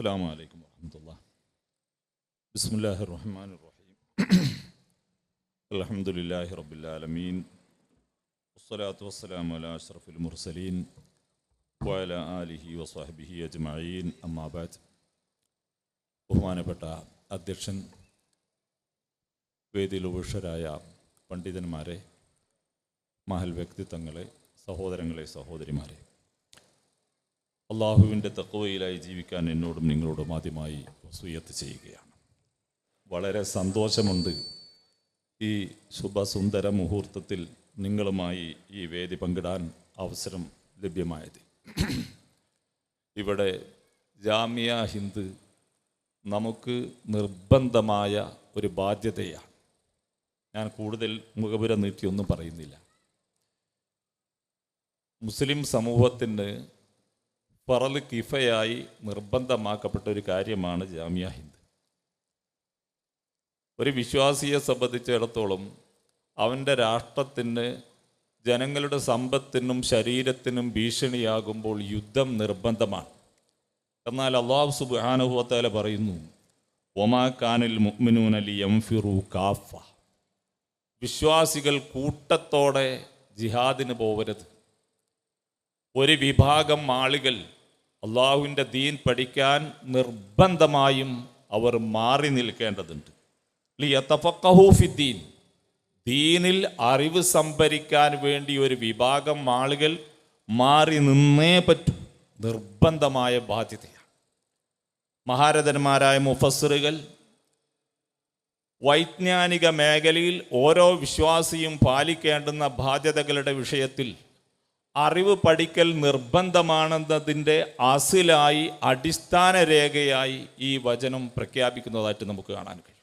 السلام عليكم ورحمة الله بسم الله الرحمن الرحيم الحمد لله رب العالمين والصلاة والسلام على أشرف المرسلين وعلى آله وصحبه أجمعين أما بعد ബഹുമാനപ്പെട്ട അധ്യക്ഷൻ വേദിയിൽ ഉപേക്ഷരായ പണ്ഡിതന്മാരെ മഹൽ വ്യക്തിത്വങ്ങളെ സഹോദരങ്ങളെ സഹോദരിമാരെ അള്ളാഹുവിന്റെ തക്കവയിലായി ജീവിക്കാൻ എന്നോടും നിങ്ങളോടും ആദ്യമായി സുയത്ത് ചെയ്യുകയാണ്. വളരെ സന്തോഷമുണ്ട് ഈ ശുഭസുന്ദര മുഹൂർത്തത്തിൽ നിങ്ങളുമായി ഈ വേദി പങ്കിടാൻ അവസരം ലഭ്യമായത്. ഇവിടെ ജാമ്യ ഹിന്ദ് നമുക്ക് നിർബന്ധമായ ഒരു ബാധ്യതയാണ്. ഞാൻ കൂടുതൽ മുഖപുര നീട്ടിയൊന്നും പറയുന്നില്ല. മുസ്ലിം സമൂഹത്തിന് ഫറൽ കിഫയായി നിർബന്ധമാക്കപ്പെട്ട ഒരു കാര്യമാണ് ജാമ്യ ഹിന്ദ്. ഒരു വിശ്വാസിയെ സംബന്ധിച്ചിടത്തോളം അവന്റെ രാഷ്ട്രത്തിന് ജനങ്ങളുടെ സമ്പത്തിനും ശരീരത്തിനും ഭീഷണിയാകുമ്പോൾ യുദ്ധം നിർബന്ധമാണ്. എന്നാൽ അള്ളാഹു സുബാനുഭവത്താല പറയുന്നു ഒമാ കാനിൽ മുഅ്മിനൂന ഫിറു കാഫ. വിശ്വാസികൾ കൂട്ടത്തോടെ ജിഹാദിന് പോവരുത്. ഒരു വിഭാഗം ആളുകൾ അള്ളാഹുവിന്റെ ദീൻ പഠിക്കാൻ നിർബന്ധമായും അവർ മാറി നിൽക്കേണ്ടതുണ്ട്. ലിയത്തഫക്കഹൂഫിദ്ദീൻ ദീനിൽ അറിവ് സംഭരിക്കാൻ വേണ്ടി ഒരു വിഭാഗം ആളുകൾ മാറി നിന്നേ പറ്റൂ. നിർബന്ധമായ ബാധ്യതയാണ്. മഹാരഥന്മാരായ മുഫസറുകൾ വൈജ്ഞാനിക മേഖലയിൽ ഓരോ വിശ്വാസിയും പാലിക്കേണ്ടുന്ന ബാധ്യതകളുടെ വിഷയത്തിൽ അറിവ് പഠിക്കൽ നിർബന്ധമാണെന്നതിന്റെ അസിലായി അടിസ്ഥാന രേഖയായി ഈ വചനം പ്രഖ്യാപിക്കുന്നതായിട്ട് നമുക്ക് കാണാൻ കഴിയും.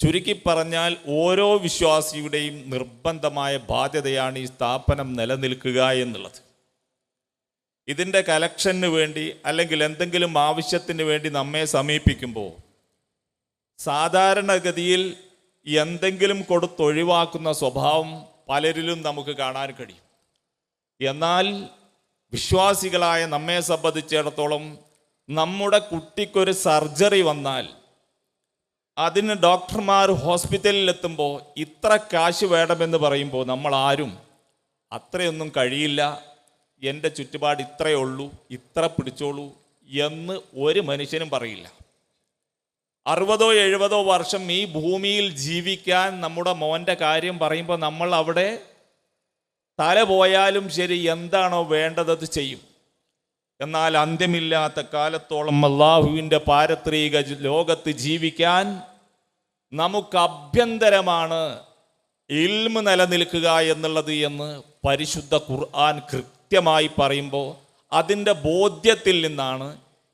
ചുരുക്കി പറഞ്ഞാൽ ഓരോ വിശ്വാസിയുടെയും നിർബന്ധമായ ബാധ്യതയാണ് ഈ സ്ഥാപനം നിലനിൽക്കുക എന്നുള്ളത്. ഇതിന്റെ കലക്ഷന് വേണ്ടി അല്ലെങ്കിൽ എന്തെങ്കിലും ആവശ്യത്തിന് വേണ്ടി നമ്മെ സമീപിക്കുമ്പോൾ സാധാരണഗതിയിൽ എന്തെങ്കിലും കൊടുത്തൊഴിവാക്കുന്ന സ്വഭാവം പലരിലും നമുക്ക് കാണാൻ കഴിയും. എന്നാൽ വിശ്വാസികളായ നമ്മെ സംബന്ധിച്ചിടത്തോളം നമ്മുടെ കുട്ടിക്കൊരു സർജറി വന്നാൽ അതിന് ഡോക്ടർമാർ ഹോസ്പിറ്റലിൽ എത്തുമ്പോൾ ഇത്ര കാശ് വേണമെന്ന് പറയുമ്പോൾ നമ്മൾ ആരും അത്രയൊന്നും കഴിയില്ല എന്റെ ചുറ്റുപാട് ഇത്രയേ ഉള്ളൂ ഇത്ര പിടിച്ചോളൂ എന്ന് ഒരു മനുഷ്യനും പറയില്ല. അറുപതോ എഴുപതോ വർഷം ഈ ഭൂമിയിൽ ജീവിക്കാൻ നമ്മുടെ മോന്റെ കാര്യം പറയുമ്പോൾ നമ്മൾ അവിടെ തല പോയാലും ശരി എന്താണോ വേണ്ടത് അത് ചെയ്യും. എന്നാൽ അന്ത്യമില്ലാത്ത കാലത്തോളം അള്ളാഹുവിന്റെ പാരത്രിക ലോകത്ത് ജീവിക്കാൻ നമുക്ക് അഭ്യന്തരമാണ് ഇൽമ് നിലനിൽക്കുക എന്നുള്ളത് എന്ന് പരിശുദ്ധ ഖുർആൻ കൃത്യമായി പറയുമ്പോൾ അതിന്റെ ബോധ്യത്തിൽ നിന്നാണ്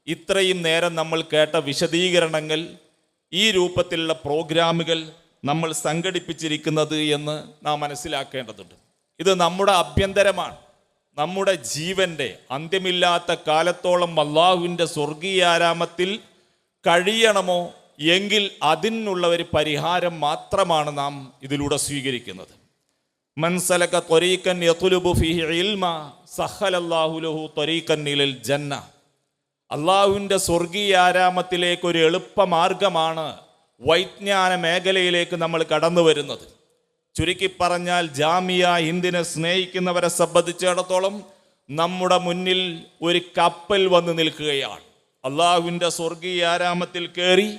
ഇത്രയും നേരം നമ്മൾ കേട്ട വിശദീകരണങ്ങൾ ഈ രൂപത്തിലുള്ള പ്രോഗ്രാമുകൾ നമ്മൾ സംഘടിപ്പിച്ചിരിക്കുന്നത് എന്ന് നാം മനസ്സിലാക്കേണ്ടതുണ്ട്. ഇത് നമ്മുടെ അഭ്യന്തരമാണ് നമ്മുടെ ജീവന്റെ അന്ത്യമില്ലാത്ത കാലത്തോളം അള്ളാഹുവിന്റെ സ്വർഗീയാരാമത്തിൽ കഴിയണമോ? എങ്കിൽ അതിനുള്ള ഒരു പരിഹാരം മാത്രമാണ് നാം ഇതിലൂടെ സ്വീകരിക്കുന്നത്. മൻസലക ത്വരീക്കൻ ഫിഹി ഇൽമ ത്വരീക്കൻ നിലൽ ജന്ന. അള്ളാഹുവിന്റെ സ്വർഗീയാരാമത്തിലേക്ക് ഒരു എളുപ്പമാർഗമാണ് വൈജ്ഞാന മേഖലയിലേക്ക് നമ്മൾ കടന്നു വരുന്നത് ചുരുക്കി പറഞ്ഞാൽ ജാമിയ ഹിന്ദിനെ സ്നേഹിക്കുന്നവരെ സംബന്ധിച്ചിടത്തോളം നമ്മുടെ മുന്നിൽ ഒരു കപ്പൽ വന്ന് നിൽക്കുകയാണ്. അള്ളാഹുവിന്റെ സ്വർഗീയ ആരാമത്തിൽ കയറി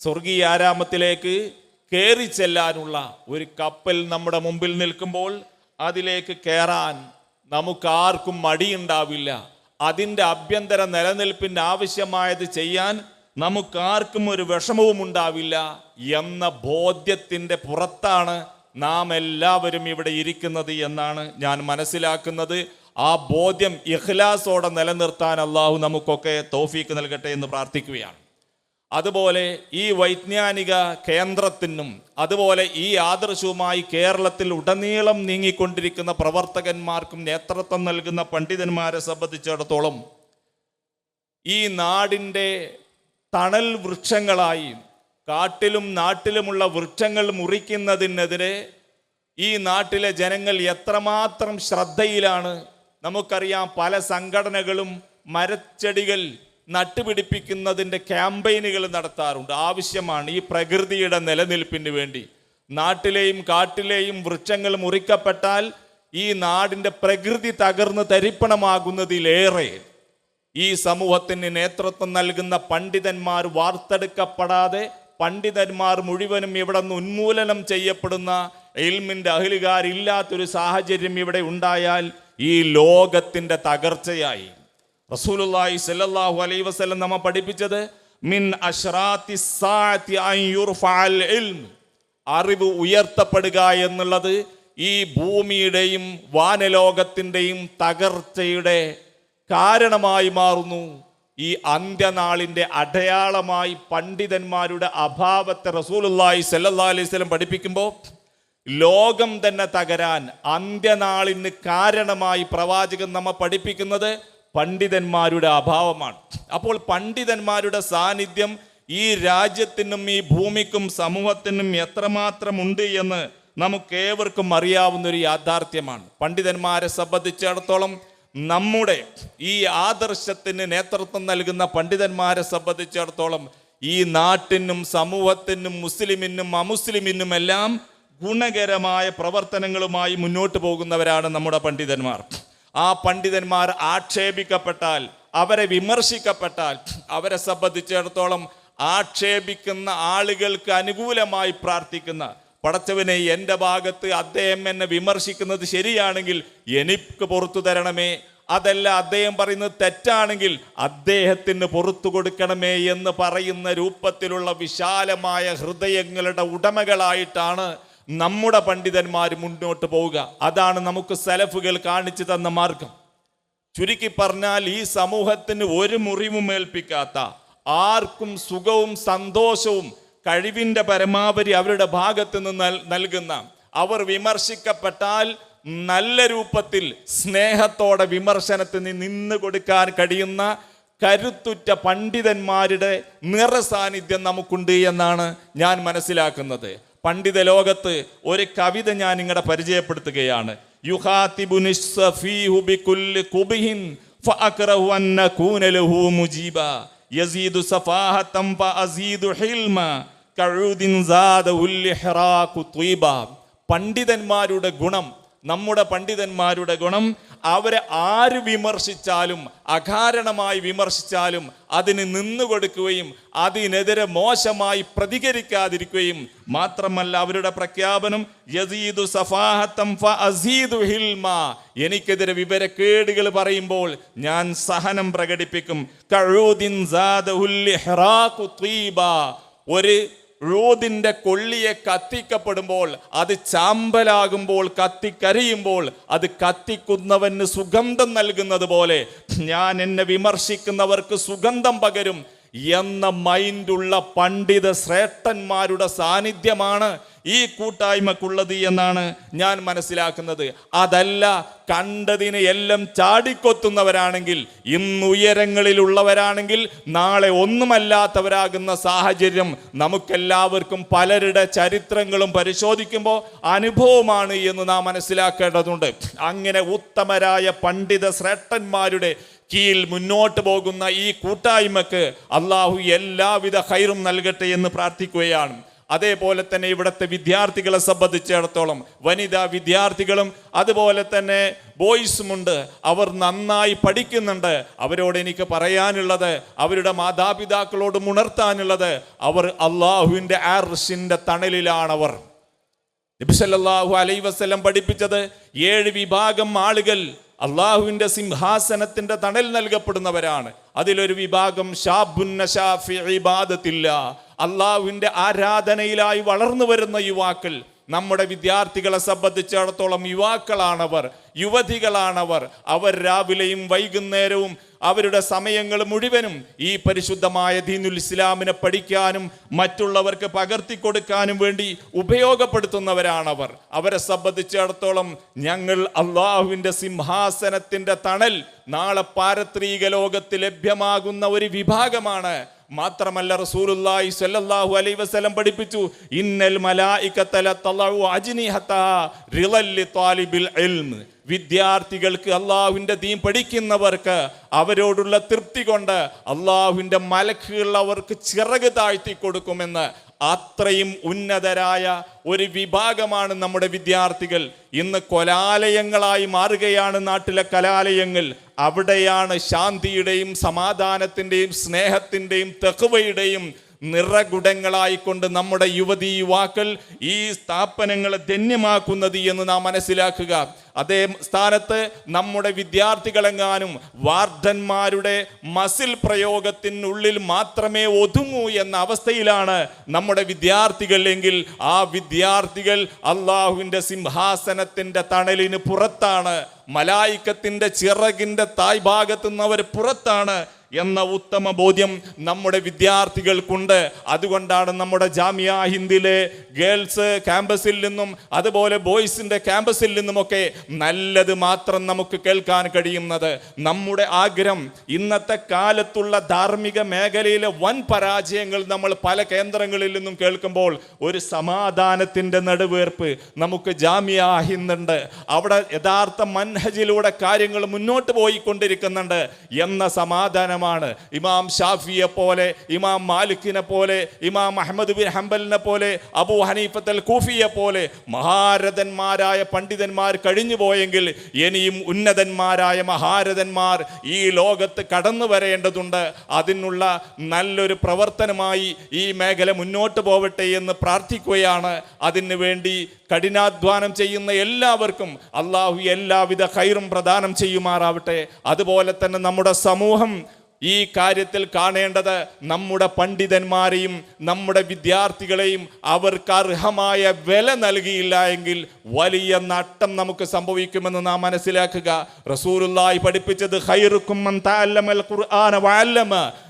സ്വർഗീയ ആരാമത്തിലേക്ക് കയറി ചെല്ലാനുള്ള ഒരു കപ്പൽ നമ്മുടെ മുമ്പിൽ നിൽക്കുമ്പോൾ അതിലേക്ക് കയറാൻ നമുക്ക് ആർക്കും മടിയുണ്ടാവില്ല. അതിന്റെ അഭ്യന്തര നിലനിൽപ്പിന്റെ ആവശ്യമായത് ചെയ്യാൻ നമുക്കാർക്കും ഒരു വിഷമവും ഉണ്ടാവില്ല എന്ന ബോധ്യത്തിന്റെ പുറത്താണ് നാം എല്ലാവരും ഇവിടെ ഇരിക്കുന്നത് എന്നാണ് ഞാൻ മനസ്സിലാക്കുന്നത്. ആ ബോധ്യം ഇഖ്ലാസോടെ നിലനിർത്താൻ അള്ളാഹു നമുക്കൊക്കെ തോഫീക്ക് നൽകട്ടെ എന്ന് പ്രാർത്ഥിക്കുകയാണ്. അതുപോലെ ഈ വൈജ്ഞാനിക കേന്ദ്രത്തിനും അതുപോലെ ഈ ആദർശവുമായി കേരളത്തിൽ ഉടനീളം നീങ്ങിക്കൊണ്ടിരിക്കുന്ന പ്രവർത്തകന്മാർക്കും നേതൃത്വം നൽകുന്ന പണ്ഡിതന്മാരെ സംബന്ധിച്ചിടത്തോളം ഈ നാടിന്റെ തണൽ വൃക്ഷങ്ങളായി കാട്ടിലും നാട്ടിലുമുള്ള വൃക്ഷങ്ങൾ മുറിക്കുന്നതിനെതിരെ ഈ നാട്ടിലെ ജനങ്ങൾ എത്രമാത്രം ശ്രദ്ധയിലാണ് നമുക്കറിയാം പല സംഘടനകളും മരച്ചെടികൾ നട്ടുപിടിപ്പിക്കുന്നതിന്റെ ക്യാമ്പയിനുകൾ നടത്താറുണ്ട്. ആവശ്യമാണ് ഈ പ്രകൃതിയുടെ നിലനിൽപ്പിന് വേണ്ടി. നാട്ടിലെയും കാട്ടിലെയും വൃക്ഷങ്ങൾ മുറിക്കപ്പെട്ടാൽ ഈ നാടിന്റെ പ്രകൃതി തകർന്ന് തരിപ്പണമാകുന്നതിലേറെ ഈ സമൂഹത്തിന് നേതൃത്വം നൽകുന്ന പണ്ഡിതന്മാർ വാർത്തെടുക്കപ്പെടാതെ പണ്ഡിതന്മാർ മുഴുവനും ഇവിടെ നിന്ന് ഉന്മൂലനം ചെയ്യപ്പെടുന്ന എൽമിന്റെ അഹിലുകാരില്ലാത്തൊരു സാഹചര്യം ഇവിടെ ഉണ്ടായാൽ ഈ ലോകത്തിന്റെ തകർച്ചയായി. റസൂലുള്ളാഹി സല്ലല്ലാഹു അലൈഹി വസല്ലം നമ്മ പഠിപ്പിച്ചത് മിൻ അഷ്റാത്തി അറിവ് ഉയർത്തപ്പെടുക എന്നുള്ളത് ഈ ഭൂമിയുടെയും വാനലോകത്തിന്റെയും തകർച്ചയുടെ കാരണമായി മാറുന്നു. ഈ അന്ത്യനാളിന്റെ അടയാളമായി പണ്ഡിതന്മാരുടെ അഭാവത്തെ റസൂലുള്ളാഹി സല്ലാ അലൈഹി വസല്ലം പഠിപ്പിക്കുമ്പോൾ ലോകം തന്നെ തകരാൻ അന്ത്യനാളിന് കാരണമായി പ്രവാചകൻ നമ്മെ പഠിപ്പിക്കുന്നത് പണ്ഡിതന്മാരുടെ അഭാവമാണ്. അപ്പോൾ പണ്ഡിതന്മാരുടെ സാന്നിധ്യം ഈ രാജ്യത്തിനും ഈ ഭൂമിക്കും സമൂഹത്തിനും എത്രമാത്രം ഉണ്ട് എന്ന് നമുക്കേവർക്കും അറിയാവുന്ന ഒരു യാഥാർത്ഥ്യമാണ്. പണ്ഡിതന്മാരെ സംബന്ധിച്ചിടത്തോളം നമ്മുടെ ഈ ആദർശത്തിന് നേതൃത്വം നൽകുന്ന പണ്ഡിതന്മാരെ സംബന്ധിച്ചിടത്തോളം ഈ നാട്ടിനും സമൂഹത്തിനും മുസ്ലിമിനും അമുസ്ലിമിനും എല്ലാം ഗുണകരമായ പ്രവർത്തനങ്ങളുമായി മുന്നോട്ട് പോകുന്നവരാണ് നമ്മുടെ പണ്ഡിതന്മാർ. ആ പണ്ഡിതന്മാർ ആക്ഷേപിക്കപ്പെട്ടാൽ അവരെ വിമർശിക്കപ്പെട്ടാൽ അവരെ സംബന്ധിച്ചിടത്തോളം ആക്ഷേപിക്കുന്ന ആളുകൾക്ക് അനുകൂലമായി പ്രാർത്ഥിക്കുന്ന പടച്ചവനെ എന്റെ ഭാഗത്ത് അദ്ദേഹം എന്നെ വിമർശിക്കുന്നത് ശരിയാണെങ്കിൽ എനിക്ക് പുറത്തു തരണമേ. അതല്ല അദ്ദേഹം പറയുന്നത് തെറ്റാണെങ്കിൽ അദ്ദേഹത്തിന് പുറത്തു കൊടുക്കണമേ എന്ന് പറയുന്ന രൂപത്തിലുള്ള വിശാലമായ ഹൃദയങ്ങളുടെ ഉടമകളായിട്ടാണ് നമ്മുടെ പണ്ഡിതന്മാർ മുന്നോട്ട് പോവുക. അതാണ് നമുക്ക് സലഫുകൾ കാണിച്ചു തന്ന മാർഗം. ചുരുക്കി പറഞ്ഞാൽ ഈ സമൂഹത്തിന് ഒരു മുറിവും ഏൽപ്പിക്കാത്ത ആർക്കും സുഖവും സന്തോഷവും കഴിവിന്റെ പരമാവധി അവരുടെ ഭാഗത്ത് നിന്ന് നൽകുന്ന. അവർ വിമർശിക്കപ്പെട്ടാൽ നല്ല രൂപത്തിൽ സ്നേഹത്തോടെ വിമർശനത്തിന് നിന്ന് കൊടുക്കാൻ കഴിയുന്ന കരുത്തുറ്റ പണ്ഡിതന്മാരുടെ നിറസാന്നിധ്യം നമുക്കുണ്ട് എന്നാണ് ഞാൻ മനസ്സിലാക്കുന്നത്. പണ്ഡിത ലോകത്ത് ഒരു കവിത ഞാൻ നിങ്ങളുടെ പരിചയപ്പെടുത്തുകയാണ്. യുഹാത്തിബുനി പണ്ഡിതന്മാരുടെ ഗുണം നമ്മുടെ പണ്ഡിതന്മാരുടെ ഗുണം അവരെ ആര് വിമർശിച്ചാലും അകാരണമായി വിമർശിച്ചാലും അതിന് നിന്നു കൊടുക്കുകയും അതിനെതിരെ മോശമായി പ്രതികരിക്കാതിരിക്കുകയും മാത്രമല്ല അവരുടെ പ്രഖ്യാപനം യസീദു സഫാഹത്തം അസീദു ഹിൽമ. എനിക്കെതിരെ വിവരക്കേടുകൾ പറയുമ്പോൾ ഞാൻ സഹനം പ്രകടിപ്പിക്കും. ഒരു റോദിന്റെ കൊള്ളിയെ കത്തിക്കപ്പെടുമ്പോൾ അത് ചാമ്പലാകുമ്പോൾ കത്തിക്കരിയുമ്പോൾ അത് കത്തിക്കുന്നവന് സുഗന്ധം നൽകുന്നത് പോലെ ഞാൻ എന്നെ വിമർശിക്കുന്നവർക്ക് സുഗന്ധം പകരും എന്ന മൈൻഡുള്ള പണ്ഡിത ശ്രേഷ്ഠന്മാരുടെ സാന്നിധ്യമാണ് ഈ കൂട്ടായ്മക്കുള്ളത് എന്നാണ് ഞാൻ മനസ്സിലാക്കുന്നത്. അതല്ല കണ്ടതിനെ എല്ലാം ചാടിക്കൊത്തുന്നവരാണെങ്കിൽ ഇന്ന് ഉയരങ്ങളിലുള്ളവരാണെങ്കിൽ നാളെ ഒന്നുമല്ലാത്തവരാകുന്ന സാഹചര്യം നമുക്കെല്ലാവർക്കും പലരുടെ ചരിത്രങ്ങളും പരിശോധിക്കുമ്പോൾ അനുഭവമാണ് എന്ന് നാം മനസ്സിലാക്കേണ്ടതുണ്ട്. അങ്ങനെ ഉത്തമരായ പണ്ഡിത ശ്രേഷ്ഠന്മാരുടെ കീൽ മുന്നോട്ട് പോകുന്ന ഈ കൂട്ടായ്മക്ക് അള്ളാഹു എല്ലാവിധ ഹൈറും നൽകട്ടെ എന്ന് പ്രാർത്ഥിക്കുകയാണ്. അതേപോലെ തന്നെ ഇവിടുത്തെ വിദ്യാർത്ഥികളെ സംബന്ധിച്ചിടത്തോളം വനിതാ വിദ്യാർത്ഥികളും അതുപോലെ തന്നെ ബോയ്സുമുണ്ട് അവർ നന്നായി പഠിക്കുന്നുണ്ട്. അവരോട് എനിക്ക് പറയാനുള്ളത് അവരുടെ മാതാപിതാക്കളോട് ഉണർത്താനുള്ളത് അവർ അള്ളാഹുവിന്റെ ആർഷിന്റെ തണലിലാണവർ. നബിസല്ലാഹു അലൈ വസ്ലം പഠിപ്പിച്ചത് ഏഴ് വിഭാഗം ആളുകൾ അള്ളാഹുവിന്റെ സിംഹാസനത്തിന്റെ തണൽ നൽകപ്പെടുന്നവരാണ്. അതിലൊരു വിഭാഗം ഇബാദത്തില്ല. അള്ളാഹുവിന്റെ ആരാധനയിലായി വളർന്നു വരുന്ന യുവാക്കൾ നമ്മുടെ വിദ്യാർത്ഥികളെ സംബന്ധിച്ചിടത്തോളം യുവാക്കളാണവർ യുവതികളാണവർ. അവർ രാവിലെയും വൈകുന്നേരവും അവരുടെ സമയങ്ങൾ മുഴുവനും ഈ പരിശുദ്ധമായ ദീനുൽ ഇസ്ലാമിനെ പഠിക്കാനും മറ്റുള്ളവർക്ക് പകർത്തി കൊടുക്കാനും വേണ്ടി ഉപയോഗപ്പെടുത്തുന്നവരാണവർ. അവരെ സംബന്ധിച്ചിടത്തോളം ഞങ്ങൾ അള്ളാഹുവിന്റെ സിംഹാസനത്തിന്റെ തണൽ നാളെ പാരത്രീക ലോകത്ത് ലഭ്യമാകുന്ന ഒരു വിഭാഗമാണ്. മാത്രമല്ല റസൂലുള്ളാഹി സ്വല്ലല്ലാഹു അലൈഹി വസല്ലം പഠിപ്പിച്ചു ഇന്നൽ മലായികത തളഉ അജ്നിഹത റിളല്ലി ത്വാലിബിൽ ഇൽമ്. വിദ്യാർത്ഥികൾക്ക് അള്ളാഹുവിന്റെ ദീൻ പഠിക്കുന്നവർക്ക് അവരോടുള്ള തൃപ്തി കൊണ്ട് അള്ളാഹുവിന്റെ മലക്കുകൾ അവർക്ക് ചിറക് താഴ്ത്തി കൊടുക്കുമെന്ന് അത്രയും ഉന്നതരായ ഒരു വിഭാഗമാണ് നമ്മുടെ വിദ്യാർത്ഥികൾ. ഇന്ന് കൊലാലയങ്ങളായി മാറുകയാണ് നാട്ടിലെ കലാലയങ്ങൾ. അവിടെയാണ് ശാന്തിയുടെയും സമാധാനത്തിന്റെയും സ്നേഹത്തിന്റെയും തെക്കുവയുടെയും നിറകുടങ്ങളായിക്കൊണ്ട് നമ്മുടെ യുവതി യുവാക്കൾ ഈ സ്ഥാപനങ്ങളെ ധന്യമാക്കുന്നത് എന്ന് നാം മനസ്സിലാക്കുക. അതേ സ്ഥാനത്ത് നമ്മുടെ വിദ്യാർത്ഥികളെങ്ങാനും വാർദ്ധന്മാരുടെ മസിൽ പ്രയോഗത്തിനുള്ളിൽ മാത്രമേ ഒതുങ്ങൂ എന്ന അവസ്ഥയിലാണ് നമ്മുടെ വിദ്യാർത്ഥികൾ എങ്കിൽ ആ വിദ്യാർത്ഥികൾ അള്ളാഹുവിന്റെ സിംഹാസനത്തിന്റെ തണലിന് പുറത്താണ് മലായിക്കത്തിന്റെ ചിറകിന്റെ തായ് ഭാഗത്തുനിന്ന് അവർ പുറത്താണ് എന്ന ഉത്തമ ബോധ്യം നമ്മുടെ വിദ്യാർത്ഥികൾക്കുണ്ട്. അതുകൊണ്ടാണ് നമ്മുടെ ജാമിയ ഹിന്ദിലെ ഗേൾസ് ക്യാമ്പസിൽ നിന്നും അതുപോലെ ബോയ്സിന്റെ ക്യാമ്പസിൽ നിന്നുമൊക്കെ നല്ലത് മാത്രം നമുക്ക് കേൾക്കാൻ കഴിയുന്നത്. നമ്മുടെ ആഗ്രഹം ഇന്നത്തെ കാലത്തുള്ള ധാർമ്മിക മേഖലയിലെ വൻ പരാജയങ്ങൾ നമ്മൾ പല കേന്ദ്രങ്ങളിൽ നിന്നും കേൾക്കുമ്പോൾ ഒരു സമാധാനത്തിന്റെ നടുവേർപ്പ് നമുക്ക് ജാമ്യ ഹിന്ദുണ്ട്. അവിടെ യഥാർത്ഥ മൻഹജിലൂടെ കാര്യങ്ങൾ മുന്നോട്ട് പോയിക്കൊണ്ടിരിക്കുന്നുണ്ട് എന്ന സമാധാനമാണ് ഇമാം ഷാഫിയെ പോലെ ഇമാം മാലിക്കിനെ പോലെ ഇമാം അഹമ്മദ് ബിൻ ഹംബലിനെ പോലെ അബു ഹനീഫത്തൽ കൂഫിയെ പോലെ മഹാരഥന്മാരായ പണ്ഡിതന്മാർ കഴിഞ്ഞു പോയെങ്കിൽ ഇനിയും ഉന്നതന്മാരായ മഹാരഥന്മാർ ഈ ലോകത്ത് കടന്നു വരേണ്ടതുണ്ട്. അതിനുള്ള നല്ലൊരു പ്രവർത്തനമായി ഈ മേഖല മുന്നോട്ട് പോവട്ടെ എന്ന് പ്രാർത്ഥിക്കുകയാണ്. അതിനു വേണ്ടി കഠിനാധ്വാനം ചെയ്യുന്ന എല്ലാവർക്കും അള്ളാഹു എല്ലാവിധ കൈറും പ്രദാനം ചെയ്യുമാറാവട്ടെ. അതുപോലെ തന്നെ നമ്മുടെ സമൂഹം ഈ കാര്യത്തിൽ കാണേണ്ടത് നമ്മുടെ പണ്ഡിതന്മാരെയും നമ്മുടെ വിദ്യാർത്ഥികളെയും അവർക്ക് അർഹമായ വില നൽകിയില്ല എങ്കിൽ വലിയ നട്ടം നമുക്ക് സംഭവിക്കുമെന്ന് നാം മനസ്സിലാക്കുക. റസൂറുല്ലായി പഠിപ്പിച്ചത് ഖൈറുക്കും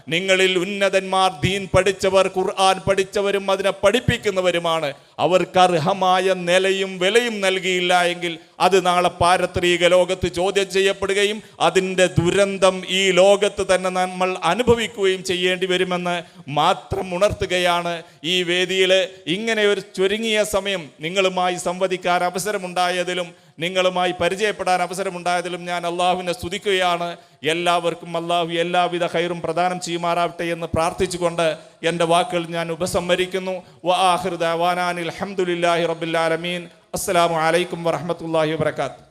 നിങ്ങളിൽ ഉന്നതന്മാർ ദീൻ പഠിച്ചവർ ഖുർആൻ പഠിച്ചവരും അതിനെ പഠിപ്പിക്കുന്നവരുമാണ്. അവർക്ക് അർഹമായ നിലയും വിലയും നൽകിയില്ല എങ്കിൽ അത് നാളെ പാരത്രിക ലോകത്ത് ചോദ്യം ചെയ്യപ്പെടുകയും അതിന്റെ ദുരന്തം ഈ ലോകത്ത് തന്നെ നമ്മൾ അനുഭവിക്കുകയും ചെയ്യേണ്ടി വരുമെന്ന് മാത്രം ഉണർത്തുകയാണ് ഈ വേദിയിൽ ഇങ്ങനെ ഒരു ചുരുങ്ങിയ സമയം നിങ്ങളുമായി സംവദിക്കാൻ അവസരമുണ്ടായതിലും നിങ്ങളുമായി പരിചയപ്പെടാൻ അവസരമുണ്ടായതിലും ഞാൻ അള്ളാഹുവിനെ സ്തുതിക്കുകയാണ്. എല്ലാവർക്കും അള്ളാഹു എല്ലാവിധ ഹൈറും പ്രദാനം ചെയ്യുമാറാവട്ടെ എന്ന് പ്രാർത്ഥിച്ചുകൊണ്ട് എന്റെ വാക്കുകൾ ഞാൻ ഉപസംഹരിക്കുന്നു. വാഹിർ ദവാനാനിൽ അഹമ്മദില്ലാഹി റബുല്ലാലമീൻ അസ്സലാമു അലൈക്കും വറഹമത്തല്ലാഹി വാത്തു